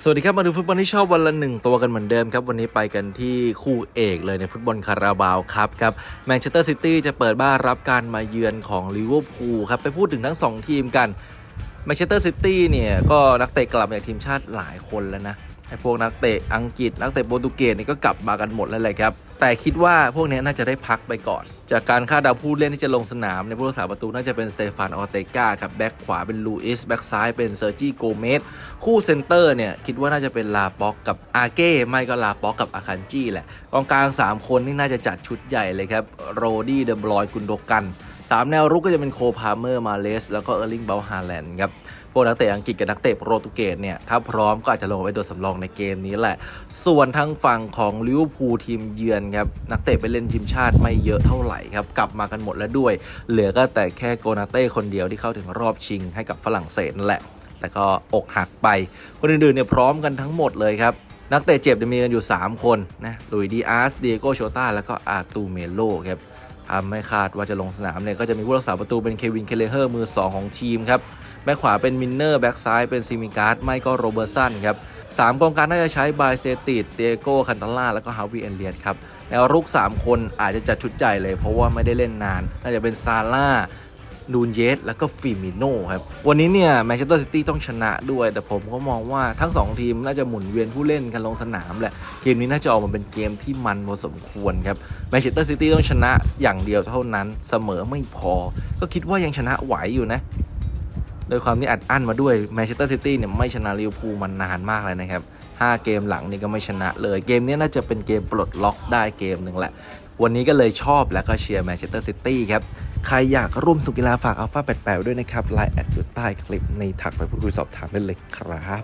สวัสดีครับมาดูฟุตบอลที่ชอบวันละหนึ่งตัวกันเหมือนเดิมครับ วันนี้ไปกันที่คู่เอกเลยในฟุตบอลคาราบาวครับครับแมนเชสเตอร์ซิตี้จะเปิดบ้านรับการมาเยือนของลิเวอร์พูลครับ ไปพูดถึงทั้ง 2 ทีมกันแมนเชสเตอร์ซิตี้เนี่ย ก็นักเตะกลับจากทีมชาติหลายคนแล้วนะไอ้พวกนักเตะอังกฤษ นักเตะโปรตุเกสนี่ก็กลับมากันหมดแล้วเลยครับ แต่คิดว่าพวกนี้น่าจะได้พักไปก่อน จากการคาดเดาผู้เล่นที่จะลงสนามในผู้รักษาประตูน่าจะเป็นสเตฟานออเตกาครับแบ็กขวาเป็นลูอิสแบ็กซ้ายเป็นเซอร์จีโกเมสคู่เซนเตอร์เนี่ย คิดว่าน่าจะเป็นลาป็อกกับอาเก้ไม่ก็ลาป็อกกับอาคันจีแหละกองกลาง 3 คนนี่น่าจะจัดชุดใหญ่เลยครับโรดี้เดบรอยกุนโดกัน 3 แนวรุกก็จะเป็นโคพาเมอร์มาเลสแล้วก็เออร์ลิงเบลฮาแลนด์ครับพวกนักเตะอังกฤษกับนักเตะโปรตุเกสเนี่ยถ้าพร้อมก็อาจจะลงไปโดดสำรองในเกมนี้แหละ ส่วนทางฝั่งของลิเวอร์พูลทีมเยือนครับนักเตะไปเล่นทีมชาติไม่เยอะเท่าไหร่ครับกลับมากันหมดแล้วด้วย เหลือก็แต่แค่โกนาเต้คนเดียวที่เข้าถึงรอบชิงให้กับฝรั่งเศสนั่นแหละแต่ก็อกหักไป คนอื่นๆเนี่ยพร้อมกันทั้งหมดเลยครับนักเตะเจ็บจะมีกันอยู่ 3 คนนะลุยดีอาร์สเดียโกโชตาแล้วก็อาตูเมโลครับ ทำให้คาดว่าจะลงสนามเนี่ยก็จะมีผู้รักษาประตูเป็นเควินเคเลเฮอร์มือ 2 ของทีมครับแบ็คขวาเป็นมินเนอร์แบ็คซ้ายเป็นซิมิการ์ดไม่ก็โรเบอร์สันครับสามกองการน่าจะใช้บายเซติดเตโก้คันตาล่าแล้วก็ฮาวิเอเลียตครับแนวรุก 3 คนอาจจะจัดชุดใหญ่เลยเพราะว่าไม่ได้เล่นนาน น่าจะเป็นซาร่า นูนเยสแล้วก็ฟิมิโน่ครับ วันนี้เนี่ยแมนเชสเตอร์ซิตี้ต้องชนะด้วย แต่ผมก็มองว่าทั้ง 2 ทีมน่าจะหมุนเวียนผู้เล่นกันลงสนามแหละ เกมนี้น่าจะออกมาเป็นเกมที่มันพอสมควรครับแมนเชสเตอร์ซิตี้ต้องชนะอย่างเดียวเท่านั้นเสมอไม่พอ ก็คิดว่ายังชนะไหวอยู่นะโดยความที่อัดอั้นมาด้วยแมนเชสเตอร์ซิตี้เนี่ยไม่ชนะลิเวอร์พูลมานานมากเลยนะครับ 5 เกมหลังนี่ก็ไม่ชนะเลย เกมนี้น่าจะเป็นเกมปลดล็อกได้เกมหนึ่งแหละ วันนี้ก็เลยชอบและก็เชียร์แมนเชสเตอร์ซิตี้ครับ ใครอยากร่วมสุกีฬาฝากอัลฟาแปดแปดด้วยนะครับไลน์แอดอยู่ใต้คลิปในถักไปพูดคุยสอบถามได้เลยครับ